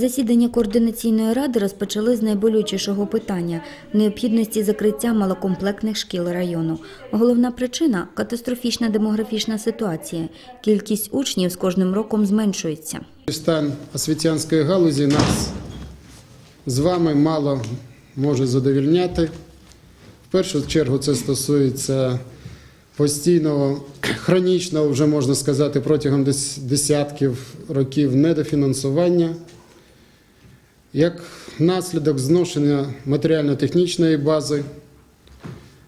Засідання координаційної ради розпочали з найболючішого питання необхідності закриття малокомплектних шкіл району. Головна причина катастрофічна демографічна ситуація. Кількість учнів з кожним роком зменшується. Стан освітянської галузі нас з вами мало може задовільняти. В першу чергу це стосується постійного, хронічного, вже можна сказати, протягом дес- десятків років недофінансування. Як наслідок зношення матеріально-технічної бази,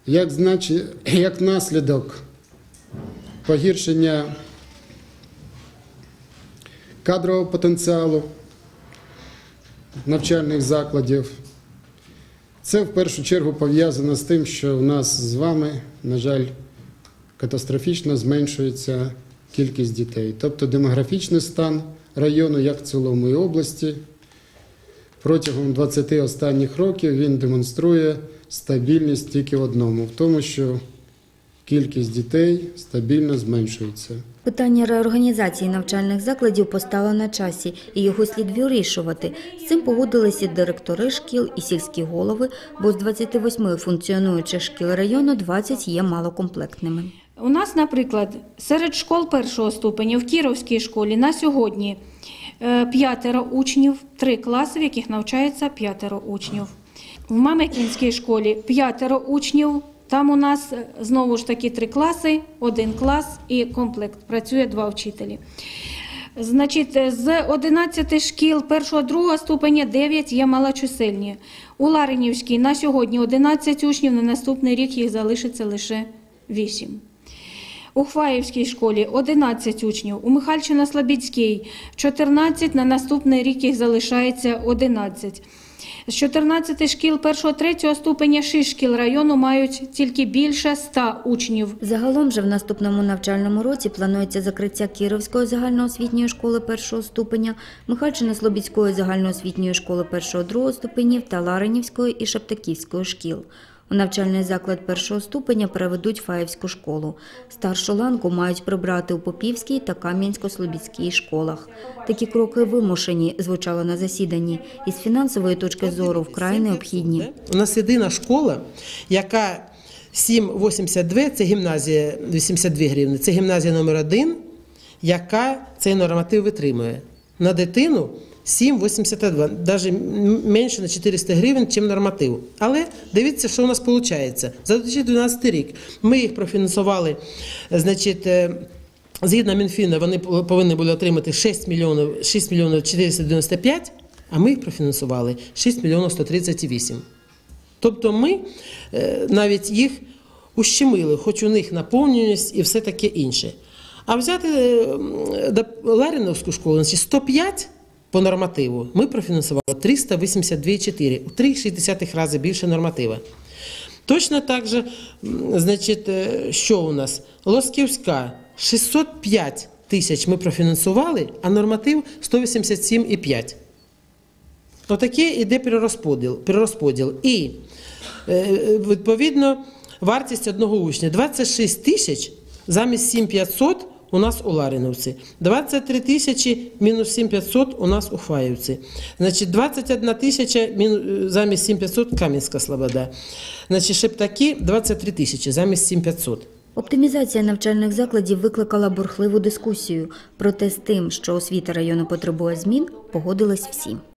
як, значи- як наслідок погіршення кадрового потенціалу навчальних закладів. Це в першу чергу пов'язано з тим, що у нас з вами, на жаль, катастрофічно зменшується кількість дітей. Тобто демографічний стан району, як в цілому і області, протягом 20 останніх років він демонструє стабільність тільки в одному, в тому, що кількість дітей стабільно зменшується. Питання реорганізації навчальних закладів постало на часі, і його слід вирішувати. З цим погодилися директори шкіл і сільські голови, бо з 28 функціонуючих шкіл району 20 є малокомплектними. У нас, наприклад, серед школ першого ступеня в Кіровській школі на сьогодні п'ятеро учнів, три класи, в яких навчається п'ятеро учнів. В Мамикінській школі п'ятеро учнів. Там у нас е, знову ж таки три класи, один клас і комплект. Працює два вчителі. Значить, е, з 11 шкіл першого-другого ступеня 9 є малочисельні. У Ларинівській на сьогодні 11 учнів, на наступний рік їх залишиться лише 8. У Хваївській школі 11 учнів, у Михальчино-Слобідській 14, на наступний рік їх залишається 11. З 14 шкіл 1-3 ступеня 6 шкіл району мають тільки більше 100 учнів. Загалом же в наступному навчальному році планується закриття Кіровської загальноосвітньої школи першого ступеня, Михайльчино-Слобідської загальноосвітньої школи першого-другого ступенів та Ларинівської і Шептаківської шкіл. У навчальний заклад першого ступеня переведуть Фаївську школу. Старшу ланку мають прибрати у Попівській та Кам'янсько-Слобідській школах. Такі кроки вимушені, звучало на засіданні, і з фінансової точки зору вкрай необхідні. У нас єдина школа, яка 7,82, це гімназія 82 гривні, це гімназія номер 1 яка цей норматив витримує. На дитину 7,82, навіть менше на 400 гривень, ніж норматив. Але дивіться, що у нас виходить. За 2012 рік ми їх профінансували, значить, е, згідно Мінфіна, вони повинні були отримати 6 мільйонів, 6 мільйонів 495, а ми їх профінансували 6 мільйонів 138. Тобто ми е, навіть їх ущемили, хоч у них наповненість і все таке інше. А взяти е, м, школу, значить 105 по нормативу, ми профінансували 382,4, у 3,6 рази більше норматива. Точно так же, значить, е, що у нас? Лосківська 605 тисяч ми профінансували, а норматив 187,5. Отаке йде перерозподіл. перерозподіл. І е, відповідно вартість одного учня 26 тисяч замість 7500 у нас у Лариновці. 23 тисячі мінус 7500 у нас у Фаївці. Значить, 21 тисяча замість 7500 Кам'янська Слобода. Значить, Шептаки 23 тисячі замість 7500. Оптимізація навчальних закладів викликала бурхливу дискусію. Проте з тим, що освіта району потребує змін, погодились всі.